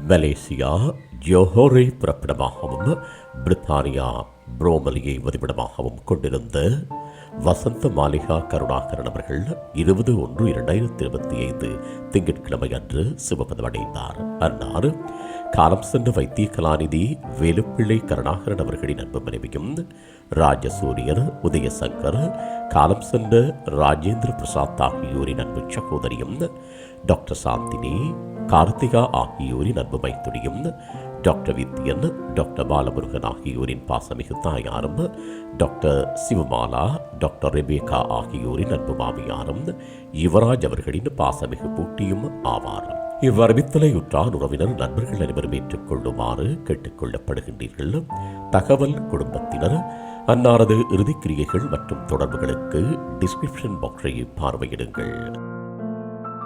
Malaysia ஜோஹோரை பிறப்பிடமாகவும் பிரித்தானியா புரோமலியை வதிவிடமாகவும் கொண்டிருந்த வசந்த மாளிகா கருணாகரன் அவர்கள் இருபது ஒன்று இரண்டாயிரத்தி இருபத்தி ஐந்து திங்கட்கிழமை அன்று சிவபதமடைந்தார் அன்னார் காலம் சென்ற வைத்திய கலாநிதி வேலுப்பிள்ளை கருணாகரன் அவர்களின் அன்பு மனைவியும் ராஜசூரியர் உதயசங்கர் காலம் சென்ற ராஜேந்திர பிரசாத் ஆகியோரின் அன்பு சகோதரியும் டாக்டர் சாந்தினி கார்த்திகா ஆகியோரின் அன்பு மைத்துடியும் டாக்டர் வித்யன் டாக்டர் பாலமுருகன் ஆகியோரின் பாசமிகு தாயாரும் டாக்டர் சிவமாலா டாக்டர் ரெபேகா ஆகியோரின் அன்பு மாமியாரும் யுவராஜ் அவர்களின் பாசமிகு பூட்டியும் ஆவார் இவ்வறிவித்தலை உற்றார் உறவினர் நண்பர்கள் அனைவரும் ஏற்றுக்கொள்ளுமாறு கேட்டுக்கொள்ளப்படுகின்றீர்கள். தகவல் குடும்பத்தினர் அன்னாரது இறுதிக்கிரியைகள் மற்றும் தொடர்புகளுக்கு டிஸ்கிரிப்ஷன் பாக்ஸை பார்வையிடுங்கள்.